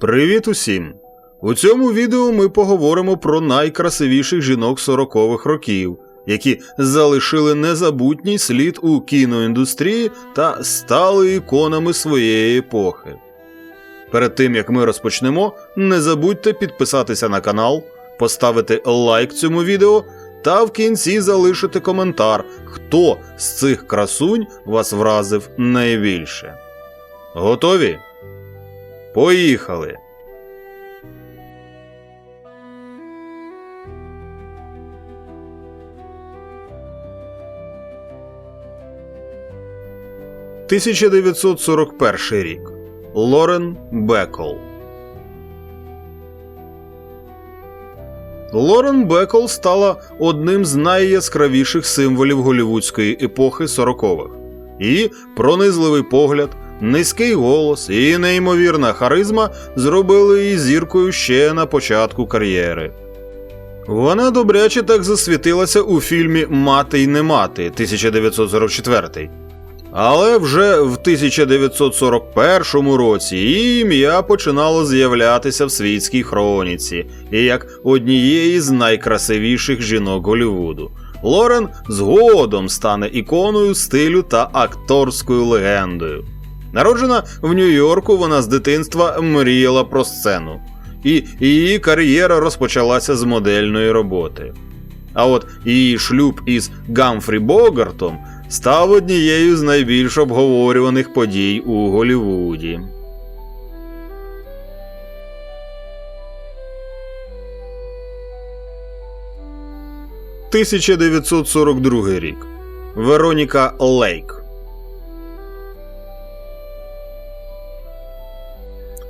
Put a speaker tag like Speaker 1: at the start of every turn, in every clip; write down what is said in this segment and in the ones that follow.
Speaker 1: Привіт усім! У цьому відео ми поговоримо про найкрасивіших жінок 40-х років, які залишили незабутній слід у кіноіндустрії та стали іконами своєї епохи. Перед тим як ми розпочнемо, не забудьте підписатися на канал, поставити лайк цьому відео та в кінці залишити коментар, хто з цих красунь вас вразив найбільше. Готові? Поїхали! «1941 рік. Лорен Бекол. Лорен Бекол стала одним з найяскравіших символів голівудської епохи 40-х. Її пронизливий погляд, низький голос і неймовірна харизма зробили її зіркою ще на початку кар'єри. Вона добряче так засвітилася у фільмі Мати й не мати 1944. Але вже в 1941 році її ім'я починало з'являтися в світській хроніці і як однієї з найкрасивіших жінок Голлівуду. Лорен згодом стане іконою стилю та акторською легендою. Народжена в Нью-Йорку, вона з дитинства мріяла про сцену, і її кар'єра розпочалася з модельної роботи. А от її шлюб із Гамфрі Богартом став однією з найбільш обговорюваних подій у Голлівуді. «1942 рік. Вероніка Лейк.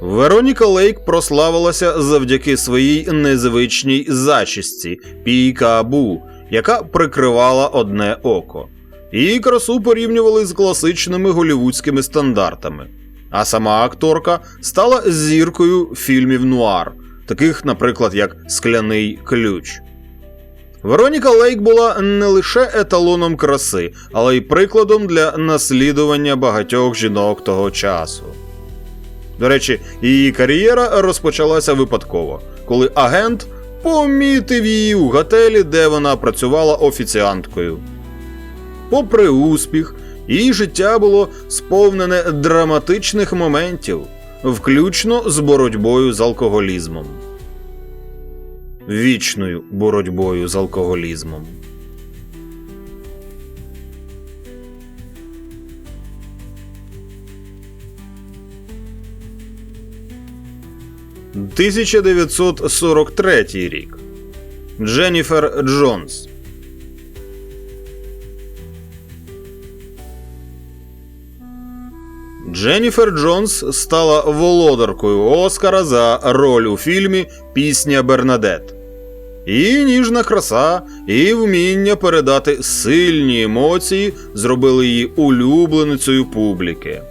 Speaker 1: Вероніка Лейк прославилася завдяки своїй незвичній зачісті пікабу, яка прикривала одне око. Її красу порівнювали з класичними голівудськими стандартами. А сама акторка стала зіркою фільмів нуар, таких, наприклад, як Скляний ключ. Вероніка Лейк була не лише еталоном краси, але й прикладом для наслідування багатьох жінок того часу. До речі, її кар'єра розпочалася випадково, коли агент помітив її у готелі, де вона працювала офіціанткою. Попри успіх, її життя було сповнене драматичних моментів, включно з боротьбою з алкоголізмом. Вічною боротьбою з алкоголізмом. «1943 рік. Дженніфер Джонс. Дженніфер Джонс стала володаркою Оскара за роль у фільмі Пісня Бернадет. Її ніжна краса і вміння передати сильні емоції зробили її улюбленицею публіки.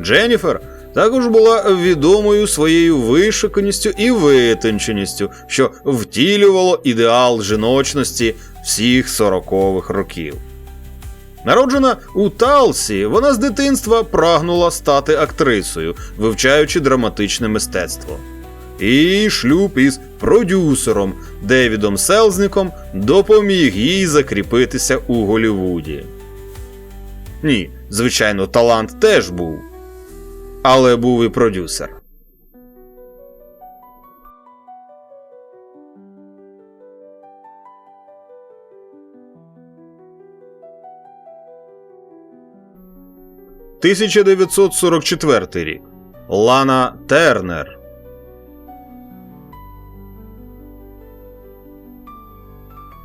Speaker 1: Дженніфер також була відомою своєю вишиканістю і витонченістю, що втілювало ідеал жіночності всіх сорокових років. Народжена у Талсі, вона з дитинства прагнула стати актрисою, вивчаючи драматичне мистецтво. І шлюб із продюсером Девідом Селзником допоміг їй закріпитися у Голлівуді. Ні, звичайно, талант теж був. Але був і продюсер. «1944 рік. Лана Тернер.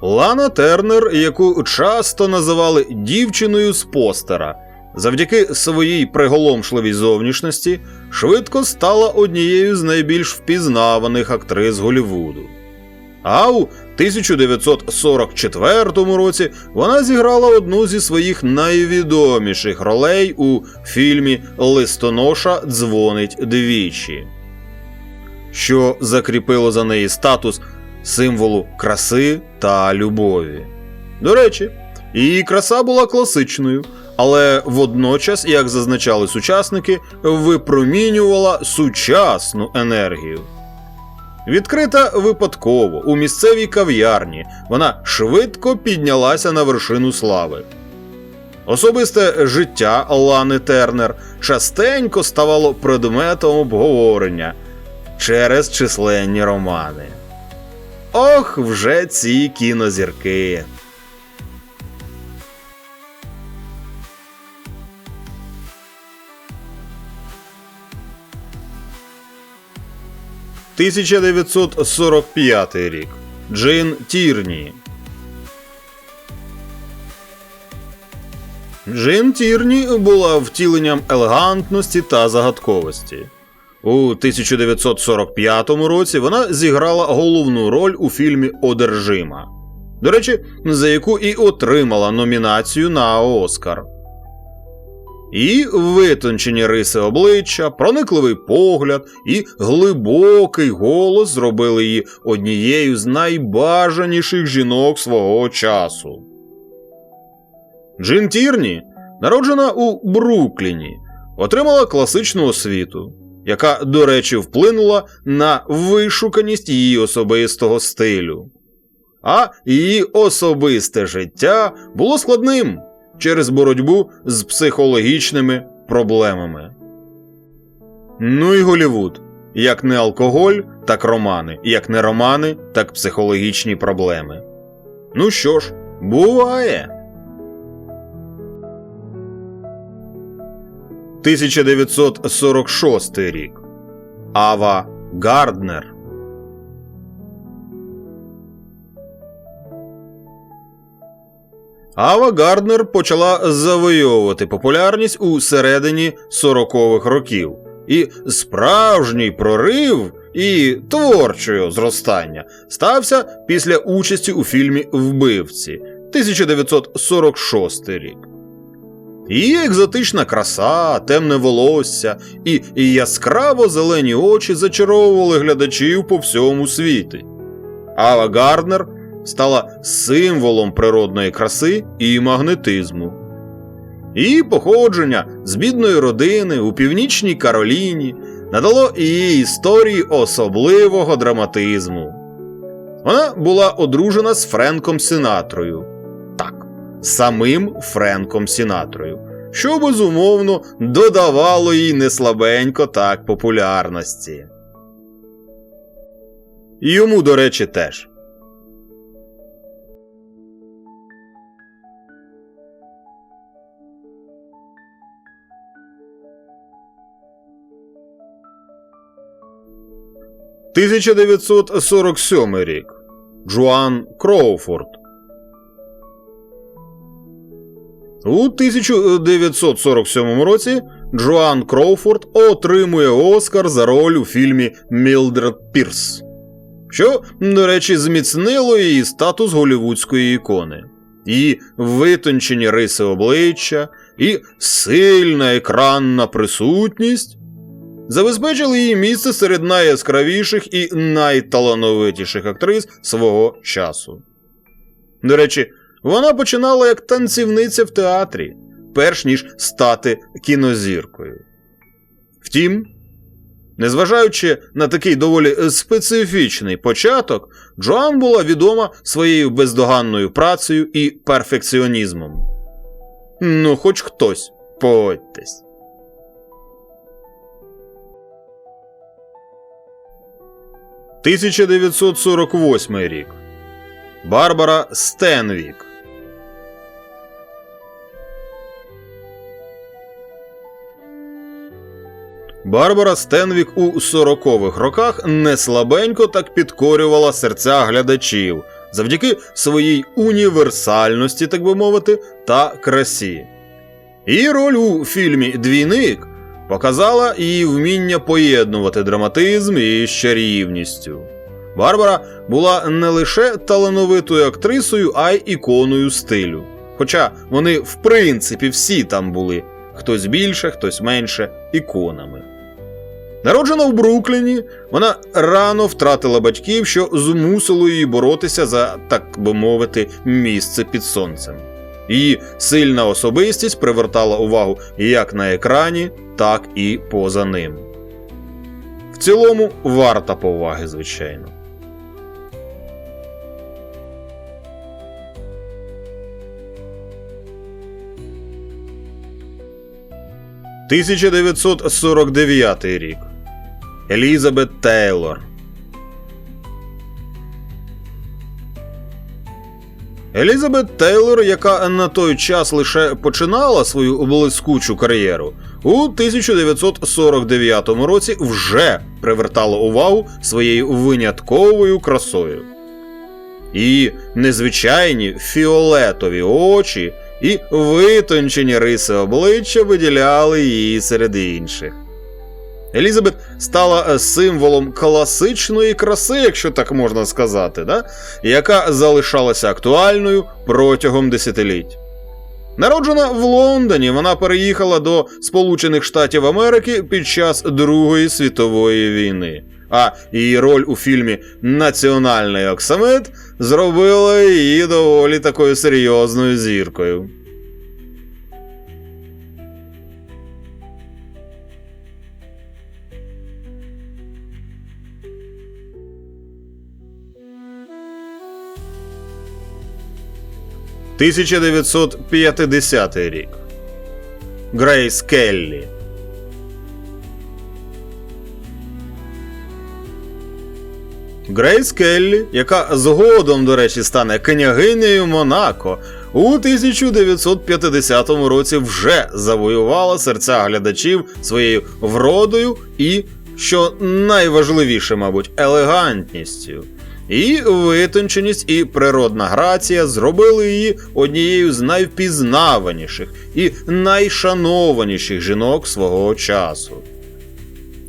Speaker 1: Лана Тернер, яку часто називали дівчиною з постера, завдяки своїй приголомшливій зовнішності, швидко стала однією з найбільш впізнаваних актрис Голлівуду. А у 1944 році вона зіграла одну зі своїх найвідоміших ролей у фільмі Листоноша дзвонить двічі, що закріпило за неї статус символу краси та любові. До речі, її краса була класичною, але водночас, як зазначали сучасники, випромінювала сучасну енергію. Відкрита випадково у місцевій кав'ярні, вона швидко піднялася на вершину слави. Особисте життя Лани Тернер частенько ставало предметом обговорення через численні романи. Ох, вже ці кінозірки. «1945 рік. Джин Тірні. Джин Тірні була втіленням елегантності та загадковості. У 1945 році вона зіграла головну роль у фільмі Одержима. До речі, за яку і отримала номінацію на Оскар. І витончені риси обличчя, проникливий погляд і глибокий голос зробили її однією з найбажаніших жінок свого часу. Джин Тірні, народжена у Брукліні, отримала класичну освіту, яка, до речі, вплинула на вишуканість її особистого стилю. А її особисте життя було складним через боротьбу з психологічними проблемами. Ну і Голівуд. Як не алкоголь, так романи, як не романи, так психологічні проблеми. Ну що ж, буває. 1946 рік. Ава Гарднер. Ава Гарднер почала завойовувати популярність у середині 40-х років, і справжній прорив і творчого зростання стався після участі у фільмі Вбивці 1946 рік. Її екзотична краса, темне волосся і яскраво зелені очі зачаровували глядачів по всьому світі. Ава Гарднер стала символом природної краси і магнетизму. Її походження з бідної родини у північній Кароліні надало її історії особливого драматизму. Вона була одружена з Френком Сінатрою. Так, самим Френком Сінатрою, що безумовно додавало їй неслабенько так популярності. І Йому, до речі, теж. – 1947 рік. Джоан Кроуфорд. У 1947 році Джоан Кроуфорд отримує Оскар за роль у фільмі Мілдред Пірс, що, до речі, зміцнило її статус голівудської ікони. Її витончені риси обличчя і сильна екранна присутність забезпечили їй місце серед найяскравіших і найталановитіших актрис свого часу. До речі, вона починала як танцівниця в театрі, перш ніж стати кінозіркою. Втім, незважаючи на такий доволі специфічний початок, Джоан була відома своєю бездоганною працею і перфекціонізмом. Ну, хоч хтось, погодьтесь. – 1948 рік. Барбара Стенвік. Барбара Стенвік у 40-х роках не слабенько так підкорювала серця глядачів завдяки своїй універсальності, так би мовити, та красі. Її роль у фільмі Двійник показала її вміння поєднувати драматизм із чарівністю. Барбара була не лише талановитою актрисою, а й іконою стилю. Хоча вони, в принципі, всі там були хтось більше, хтось менше іконами. Народжена в Брукліні, вона рано втратила батьків, що змусило її боротися за, так би мовити, місце під сонцем. Її сильна особистість привертала увагу як на екрані, так і поза ним. В цілому варта поваги, звичайно. «1949 рік. Елізабет Тейлор. Елізабет Тейлор, яка на той час лише починала свою блискучу кар'єру, у 1949 році вже привертала увагу своєю винятковою красою. Її незвичайні фіолетові очі і витончені риси обличчя виділяли її серед інших. Елізабет стала е, символом класичної краси, якщо так можна сказати, да? яка залишалася актуальною протягом десятиліть. Народжена в Лондоні, вона переїхала до Сполучених Штатів Америки під час Другої світової війни. А її роль у фільмі Національний оксамит зробила її доволі такою серйозною зіркою. «1950 рік. Грейс Келлі. Грейс Келлі, яка згодом, до речі, стане княгинею Монако, у 1950 році вже завоювала серця глядачів своєю вродою і, що найважливіше, мабуть, елегантністю. І витонченість і природна грація зробили її однією з найвпізнаваніших і найшанованіших жінок свого часу.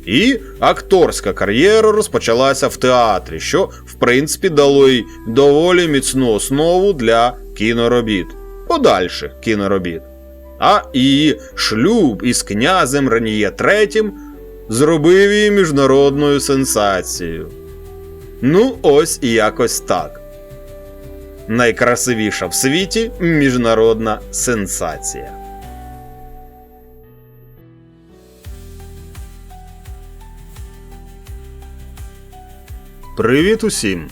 Speaker 1: І акторська кар'єра розпочалася в театрі, що, в принципі, дало їй доволі міцну основу для кіноробіт, подальших кіноробіт. А її шлюб із князем Раніє III зробив її міжнародною сенсацією. Ну, ось і якось так. Найкрасивіша в світі міжнародна сенсація. Привіт усім!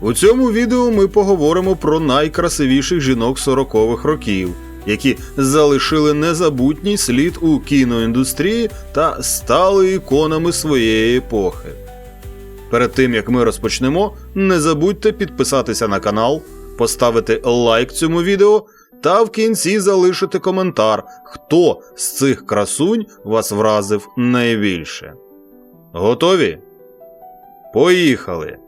Speaker 1: У цьому відео ми поговоримо про найкрасивіших жінок 40-х років, які залишили незабутній слід у кіноіндустрії та стали іконами своєї епохи. Перед тим як ми розпочнемо, не забудьте підписатися на канал, поставити лайк цьому відео та в кінці залишити коментар, хто з цих красунь вас вразив найбільше. Готові? Поїхали!